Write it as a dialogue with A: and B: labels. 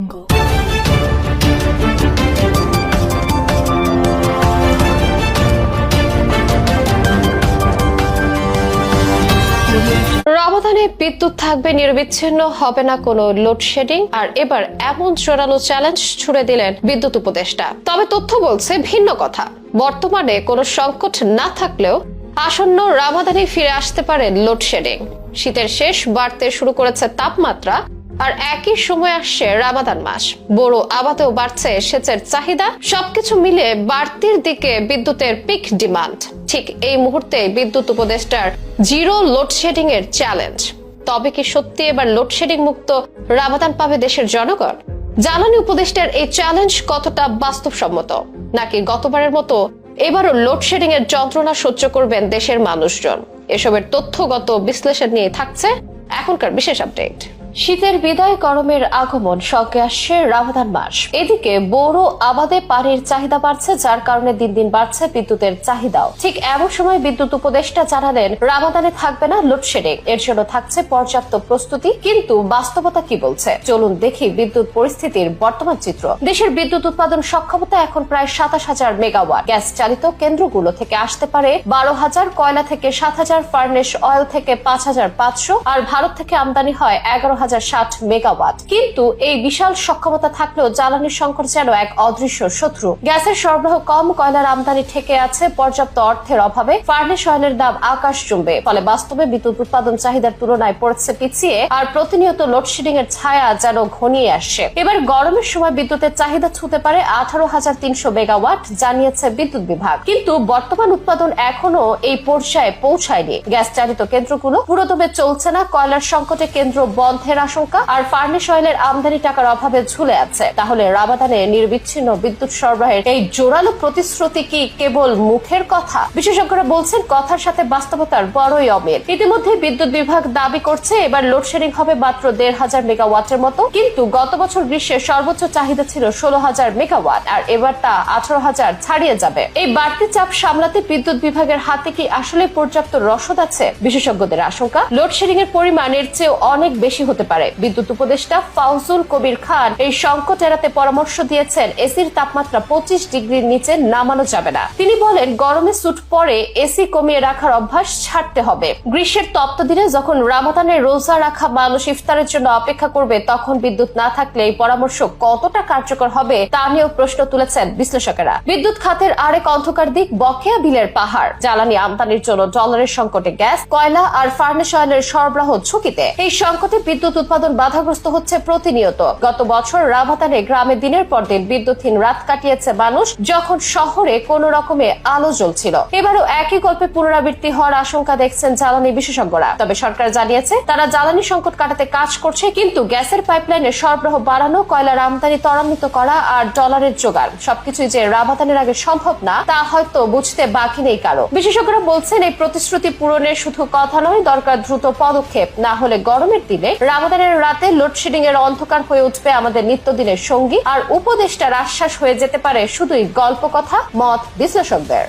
A: jungle.
B: রমাদানে বিদ্যুৎ থাকবে নিরবিচ্ছিন্ন, হবে না কোনো লোডশেডিং আর এবার এমন জোরালো চ্যালেঞ্জ ছুড়ে দিলেন বিদ্যুৎ উপদেষ্টা। তবে তথ্য বলছে ভিন্ন কথা। বর্তমানে কোনো সংকট না থাকলেও আসন্ন রামাদানে ফিরে আসতে পারে লোডশেডিং শীতের শেষ বাড়তে শুরু করেছে তাপমাত্রা। আর একই সময় আসছে রামাদান মাস। বড় আবাদেও বাড়ছে সেচের চাহিদা। সবকিছু মিলে বাড়তির দিকে বিদ্যুতের পিক ডিমান্ড ঠিক এই মুহূর্তে বিদ্যুৎ উপদেষ্টার জিরো লোডশেডিং এর চ্যালেঞ্জ তবে কি সত্যি এবার লোডশেডিং মুক্ত রামাদান পাবে দেশের জনগণ? জ্বালানি উপদেষ্টার এই চ্যালেঞ্জ কতটা বাস্তবসম্মত? নাকি গতবারের মতো এবারও লোডশেডিং এর যন্ত্রণা সহ্য করবেন দেশের মানুষজন? এসবের তথ্যগত বিশ্লেষণ নিয়ে থাকছে এখনকার বিশেষ আপডেট শীতের বিদায় গরমের আগমন সঙ্গে আসছে রামাদান মাস। এদিকে বড় আবাদে পানির চাহিদা বাড়ছে, যার কারণে দিন দিন বাড়ছে বিদ্যুতের চাহিদাও। ঠিক এমন সময় বিদ্যুৎ উপদেষ্টা জানালেন, রামাদানে থাকবে না লোডশেডিং। এর জন্য থাকছে পর্যাপ্ত প্রস্তুতি, কিন্তু বাস্তবতা কি বলছে? চলুন দেখি বিদ্যুৎ পরিস্থিতির বর্তমান চিত্র। দেশের বিদ্যুৎ উৎপাদন সক্ষমতা এখন প্রায় সাতাশ হাজার মেগাওয়াট। গ্যাস চালিত কেন্দ্রগুলো থেকে আসতে পারে বারো হাজার, কয়লা থেকে সাত হাজার, ফার্নেস অয়েল থেকে পাঁচ হাজার পাঁচশো, আর ভারত থেকে আমদানি হয় এগারো হাজার মেগাওয়াট। কিন্তু এই বিশাল সক্ষমতা থাকলেও জ্বালানি সংকট যেন এক অদৃশ্য শত্রু। গ্যাসের সরবরাহ কম, কয়লার আমদানি ঠেকে আছে, পর্যাপ্ত অর্থের অভাবে ফার্নেস অয়েলের দাম আকাশ চুম্বে। ফলে বাস্তবে বিদ্যুৎ উৎপাদন চাহিদার তুলনায় পড়ছে পিছিয়ে আর প্রতিনিয়ত লোডশেডিং এর ছায়া যেন ঘনিয়ে আসছে। এবার গরমের সময় বিদ্যুতের চাহিদা ছুতে পারে আঠারো হাজার তিনশো মেগাওয়াট, জানিয়েছে বিদ্যুৎ বিভাগ। কিন্তু বর্তমান উৎপাদন এখনও এই পর্যায়ে পৌঁছায়নি। গ্যাস চালিত কেন্দ্রগুলো পুরোদমে চলছে না, কয়লার সংকটে কেন্দ্র বন্ধের আশঙ্কা। আর ফার্নেস অয়েলের আমদানি টাকার অভাবে ঝুলে আছে। তাহলে রাবাদানে নির্বিচ্ছিন্ন বিদ্যুৎ সরবরাহের এই জোরালো প্রতিশ্রুতি কি কেবল মুখের কথা? বিশেষজ্ঞরা বলছেন, কথার সাথে বাস্তবতার বড়ই অমিল। ইতিমধ্যে বিদ্যুৎ বিভাগ দাবি করছে, এবার লোডশেডিং হবে মাত্র দেড় হাজার মেগাওয়াটের মতো। কিন্তু গত বছর গ্রীষ্মের সর্বোচ্চ চাহিদা ছিল ষোলো হাজার মেগাওয়াট, আর এবার তা আঠারো হাজার ছাড়িয়ে যাবে। এই বাড়তি চাপ সামলাতে বিদ্যুৎ বিভাগের হাতে কি আসলে পর্যাপ্ত রসদ আছে? বিশেষজ্ঞদের আশঙ্কা, লোডশেডিং এর পরিমাণ এর চেয়ে অনেক বেশি হতে পারে। বিদ্যুৎ উপদেষ্টা ফাউজুল কবির খান এই সংকট এড়াতে পরামর্শ দিয়েছেন। এসির তাপমাত্রা পঁচিশ ডিগ্রির নিচে নামানো যাবে না। তিনি বলেন, গরমে স্যুট পরে এসি কমিয়ে রাখার অভ্যাস ছাড়তে হবে। গ্রীষ্মের তপ্ত দিনে যখন রামাদানে রোজা রাখা মানুষ ইফতারের জন্য অপেক্ষা করবে, তখন বিদ্যুৎ না থাকলে এই পরামর্শ কতটা কার্যকর হবে তা নিয়েও প্রশ্ন তুলেছেন বিশ্লেষকেরা। বিদ্যুৎ খাতের আরেক অন্ধকার দিক বকেয়া বিলের পাহাড়। জ্বালানি আমদানির জন্য ডলারের সংকটে গ্যাস, কয়লা আর ফার্নেস অয়েলের সরবরাহ ঝুঁকিতে। এই সংকটে বিদ্যুৎ উৎপাদন বাধাগ্রস্ত হচ্ছে প্রতিনিয়ত। গত বছর রাভাতানে গ্রামে দিনের পর দিন বিদ্যুৎহীন রাত কাটিয়েছে মানুষ, যখন শহরে কোন রকমে আলো জ্বলছিল। এবারও একই গল্পে পুনরাবৃত্তি হওয়ার আশঙ্কা দেখছেন জ্বালানি বিশেষজ্ঞরা। তবে সরকার জানিয়েছে, তারা জ্বালানি সংকট কাটাতে কাজ করছে, কিন্তু গ্যাসের পাইপলাইনের সরবরাহ বাড়ানো, কয়লার আমদানি ত্বরান্বিত করা আর ডলারের জোগাড় সবকিছুই যে রাভাতানের আগে সম্ভব না, তা হয়তো বুঝতে বাকি নেই কারও। বিশেষজ্ঞরা বলছেন, এই প্রতিশ্রুতি পূরণের শুধু কথা নয়, দরকার দ্রুত পদক্ষেপ, না হলে গরমের দিনে রামাদানের রাতে লোডশেডিং এর অন্ধকার হয়ে উঠবে আমাদের নিত্যদিনের সঙ্গী, আর উপদেষ্টার আশ্বাস হয়ে যেতে পারে শুধুই গল্প কথা মত, বিশ্লেষকদের।